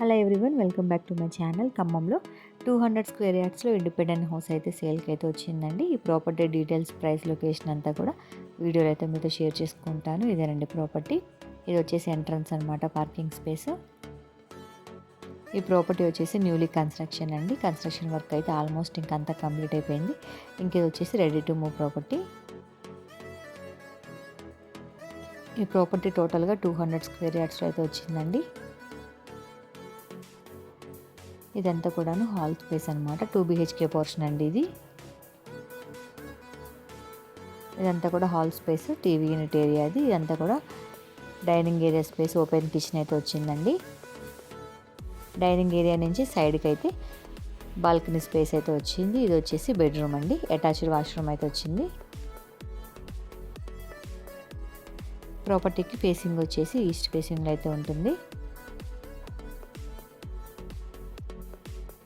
Hello everyone welcome back to my channel ఖమ్మంలో two hundred square యార్డ్స్లో independent house అయితే సేల్కి అయితే వచ్చిందండి. ఈ ప్రాపర్టీ డీటెయిల్స్ ప్రైస్ లొకేషన్ అంతా కూడా వీడియోలో అయితే మీతో షేర్ చేసుకుంటాను. ఇదేనండి ప్రాపర్టీ ఇది వచ్చేసి ఎంట్రన్స్ అనమాట పార్కింగ్ స్పేస్ ఈ ప్రాపర్టీ వచ్చేసి న్యూలీ కన్స్ట్రక్షన్ అండి. కన్స్ట్రక్షన్ వర్క్ అయితే ఆల్మోస్ట్ ఇంకంతా కంప్లీట్ అయిపోయింది. ఇంక ఇది వచ్చేసి రెడీ టు మూవ్ ప్రాపర్టీ ఈ ప్రాపర్టీ టోటల్గా టూ హండ్రెడ్ స్క్వేర్ యార్డ్స్లో అయితే వచ్చిందండి. ఇదంతా కూడాను హాల్ స్పేస్ అనమాట టూ బిహెచ్కే పోర్షన్ అండి ఇది. ఇదంతా కూడా hall space TV unit area అది ఇదంతా కూడా dining area space open kitchen అయితే వచ్చిందండి. డైనింగ్ ఏరియా నుంచి సైడ్కి అయితే బాల్కనీ స్పేస్ అయితే వచ్చింది. ఇది వచ్చేసి బెడ్రూమ్ అండి. అటాచ్డ్ వాష్రూమ్ అయితే వచ్చింది. ప్రాపర్టీకి ఫేసింగ్ వచ్చేసి ఈస్ట్ ఫేసింగ్ అయితే ఉంటుంది.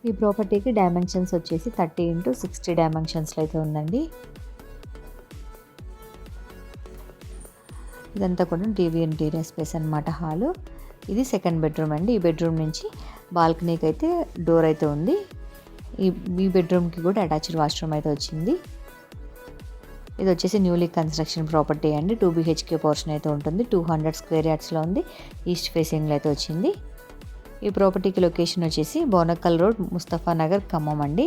ఈ ప్రాపర్టీకి డైమెన్షన్స్ వచ్చేసి థర్టీ ఇంటూ సిక్స్టీ డైమెన్షన్స్లో అయితే ఉందండి. ఇదంతా కూడా టీవీ ఇంటీరియర్ స్పేస్ అనమాట హాలు ఇది సెకండ్ బెడ్రూమ్ అండి. ఈ బెడ్రూమ్ నుంచి బాల్కనీకి అయితే డోర్ అయితే ఉంది. ఈ ఈ బెడ్రూమ్కి కూడా అటాచ్డ్ వాష్రూమ్ అయితే వచ్చింది. ఇది వచ్చేసి న్యూలీ కన్స్ట్రక్షన్ ప్రాపర్టీ అండి. టూ బీహెచ్కే పోర్షన్ అయితే ఉంటుంది. టూ హండ్రెడ్ స్క్వేర్ యార్డ్స్లో ఉంది. ఈస్ట్ ఫేసింగ్లో అయితే వచ్చింది. ఈ ప్రాపర్టీకి లొకేషన్ వచ్చేసి బోనక్కల్ రోడ్ ముస్తఫా నగర్ ఖమ్మం అండి.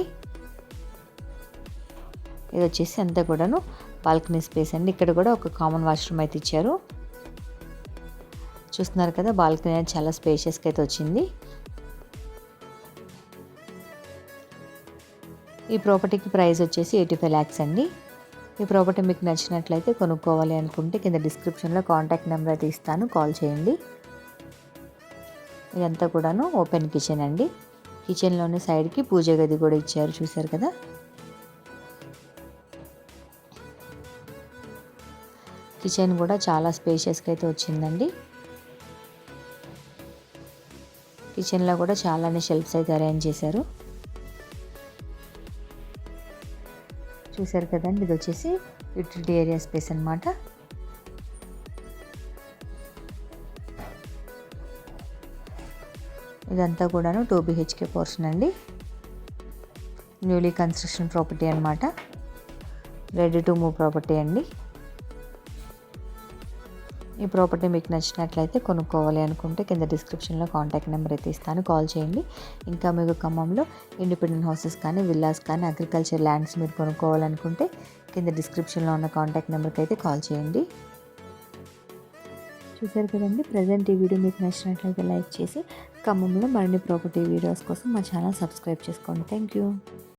ఇది వచ్చేసి అంతా కూడాను బాల్కనీ స్పేస్ అండి. ఇక్కడ కూడా ఒక కామన్ వాష్రూమ్ అయితే ఇచ్చారు. చూస్తున్నారు కదా బాల్కనీ అనేది చాలా స్పేషియస్గా అయితే వచ్చింది. ఈ ప్రాపర్టీకి ప్రైస్ వచ్చేసి ఎయిటీ ఫైవ్ ల్యాక్స్ అండి. ఈ ప్రాపర్టీ మీకు నచ్చినట్లయితే కొనుక్కోవాలి అనుకుంటే కింద డిస్క్రిప్షన్లో కాంటాక్ట్ నెంబర్ అయితే ఇస్తాను. కాల్ చేయండి. ఇదంతా కూడాను ఓపెన్ కిచెన్ అండి. కిచెన్లోని సైడ్కి పూజ గది కూడా ఇచ్చారు చూసారు కదా? కిచెన్ కూడా చాలా స్పేషియస్గా అయితే వచ్చిందండి. కిచెన్లో కూడా చాలానే షెల్ఫ్స్ అయితే అరేంజ్ చేశారు. చూసారు కదండి ఇది వచ్చేసి యూటిలిటీ ఏరియా స్పేస్ అనమాట ఇదంతా కూడాను టూ బిహెచ్కే పోర్షన్ అండి. న్యూలీ కన్స్ట్రక్షన్ ప్రాపర్టీ అనమాట రెడీ టు మూవ్ ప్రాపర్టీ అండి. ఈ ప్రాపర్టీ మీకు నచ్చినట్లయితే కొనుక్కోవాలి అనుకుంటే కింద డిస్క్రిప్షన్లో కాంటాక్ట్ నెంబర్ అయితే ఇస్తాను. కాల్ చేయండి. ఇంకా మీకు ఖమ్మంలో ఇండిపెండెంట్ హౌసెస్ కానీ విల్లాస్ కానీ అగ్రికల్చర్ ల్యాండ్స్ మీరు కొనుక్కోవాలనుకుంటే కింద డిస్క్రిప్షన్లో ఉన్న కాంటాక్ట్ నెంబర్కి అయితే కాల్ చేయండి. చూసారు కదండి. ప్రజెంట్ ఈ వీడియో మీకు నచ్చినట్లయితే లైక్ చేసి ఖమ్మంలో మరిన్ని ప్రాపర్టీ వీడియోస్ కోసం మా ఛానల్ సబ్స్క్రైబ్ చేసుకోండి. Thank you